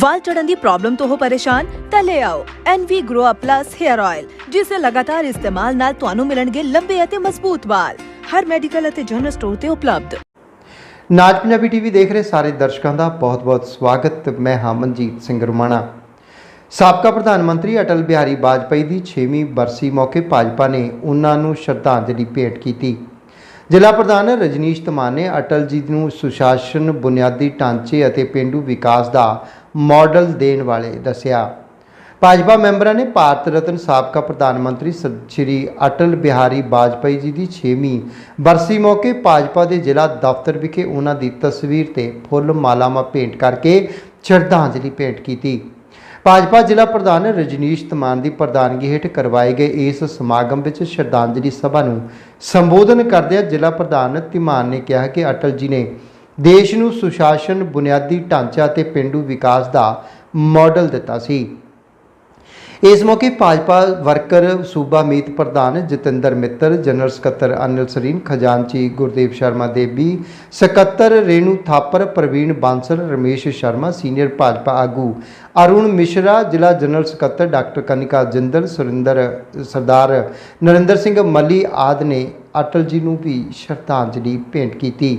ਵਾਲ ਝੜਨ ਦੀ problem ਤੋਂ ਹੋ ਪਰੇਸ਼ਾਨ, ਤਾਂ ਲੈ ਆਓ NV Grow Up Plus Hair Oil ਜਿਸ ਦੇ ਲਗਾਤਾਰ ਇਸਤੇਮਾਲ ਨਾਲ ਤੁਹਾਨੂੰ ਮਿਲਣਗੇ ਲੰਬੇ ਅਤੇ ਮਜ਼ਬੂਤ ਵਾਲ। ਹਰ ਮੈਡੀਕਲ ਅਤੇ ਜਨਰਲ ਸਟੋਰ ਤੇ ਉਪਲਬਧ। ਨਾਜ ਪੰਜਾਬੀ ਟੀਵੀ ਦੇਖ ਰਹੇ ਸਾਰੇ ਦਰਸ਼ਕਾਂ ਦਾ ਬਹੁਤ-ਬਹੁਤ ਸਵਾਗਤ। ਮੈਂ ਹਾਂ ਮਨਜੀਤ ਸਿੰਘ ਰੁਮਾਣਾ। ਸਾਬਕਾ ਪ੍ਰਧਾਨ ਮੰਤਰੀ ਅਟਲ ਬਿਹਾਰੀ ਵਾਜਪਾਈ ਦੀ 6ਵੀਂ ਬਰਸੀ ਮੌਕੇ ਭਾਜਪਾ ਨੇ ਉਹਨਾਂ ਨੂੰ ਸ਼ਰਧਾਂਜਲੀ ਭੇਟ ਕੀਤੀ। ਜ਼ਿਲ੍ਹਾ ਪ੍ਰਧਾਨ ਰਜਨੀਸ਼ ਧਮਾਨ ਨੇ ਅਟਲ ਜੀ ਨੂੰ ਸੁਸ਼ਾਸਨ, ਬੁਨਿਆਦੀ ਢਾਂਚੇ ਅਤੇ ਪੇਂਡੂ ਵਿਕਾਸ ਦਾ ਮਾਡਲ ਦੇਣ ਵਾਲੇ ਦੱਸਿਆ। ਭਾਜਪਾ ਮੈਂਬਰਾਂ ਨੇ ਭਾਰਤ ਰਤਨ ਸਾਬਕਾ ਪ੍ਰਧਾਨ ਮੰਤਰੀ ਸ- ਸ਼੍ਰੀ ਅਟਲ ਬਿਹਾਰੀ ਵਾਜਪਾਈ ਜੀ ਦੀ 6ਵੀਂ ਬਰਸੀ ਮੌਕੇ ਭਾਜਪਾ ਦੇ ਜ਼ਿਲ੍ਹਾ ਦਫ਼ਤਰ ਵਿਖੇ ਉਹਨਾਂ ਦੀ ਤਸਵੀਰ ਤੇ ਫੁੱਲ ਮਾਲਾਵਾਂ ਭੇਂਟ ਕਰਕੇ ਸ਼ਰਧਾਂਜਲੀ ਭੇਂਟ ਕੀਤੀ। ਭਾਜਪਾ ਜ਼ਿਲ੍ਹਾ ਪ੍ਰਧਾਨ ਰਜਨੀਸ਼ ਤਮਾਨ ਦੀ ਪ੍ਰਧਾਨਗੀ ਹੇਠ ਕਰਵਾਏ ਗਏ ਇਸ ਸਮਾਗਮ ਵਿੱਚ ਸ਼ਰਧਾਂਜਲੀ ਸਭਾ ਨੂੰ ਸੰਬੋਧਨ ਕਰਦਿਆਂ ਜ਼ਿਲ੍ਹਾ ਪ੍ਰਧਾਨ ਧਮਾਨ ਨੇ ਕਿਹਾ ਕਿ ਅਟਲ ਜੀ ਨੇ ਦੇਸ਼ ਨੂੰ ਸੁਸ਼ਾਸਨ, ਬੁਨਿਆਦੀ ਢਾਂਚਾ ਤੇ ਪਿੰਡੂ ਵਿਕਾਸ ਦਾ ਮਾਡਲ ਦਿੱਤਾ ਸੀ। ਇਸ ਮੌਕੇ ਭਾਜਪਾ ਵਰਕਰ ਸੂਬਾ ਮੀਤ ਪ੍ਰਧਾਨ ਜਤਿੰਦਰ ਮਿੱਤਰ, ਜਨਰਲ ਸਕੱਤਰ ਅਨਿਲ ਸਰੀਨ, ਖਜ਼ਾਨਚੀ ਗੁਰਦੇਵ ਸ਼ਰਮਾ ਦੇਵੀ, ਸਕੱਤਰ ਰੇਣੂ ਥਾਪਰ, ਪ੍ਰਵੀਨ ਬਾਂਸਲ, ਰਮੇਸ਼ ਸ਼ਰਮਾ, ਸੀਨੀਅਰ ਭਾਜਪਾ ਆਗੂ ਅਰੁਣ ਮਿਸ਼ਰਾ, ਜ਼ਿਲ੍ਹਾ ਜਨਰਲ ਸਕੱਤਰ ਡਾਕਟਰ ਕਨਿਕਾ ਜਿੰਦਲ, ਸੁਰਿੰਦਰ, ਸਰਦਾਰ ਨਰਿੰਦਰ ਸਿੰਘ ਮੱਲੀ ਆਦ ਨੇ ਅਟਲ ਜੀ ਨੂੰ ਵੀ ਸ਼ਰਧਾਂਜਲੀ ਭੇਂਟ ਕੀਤੀ।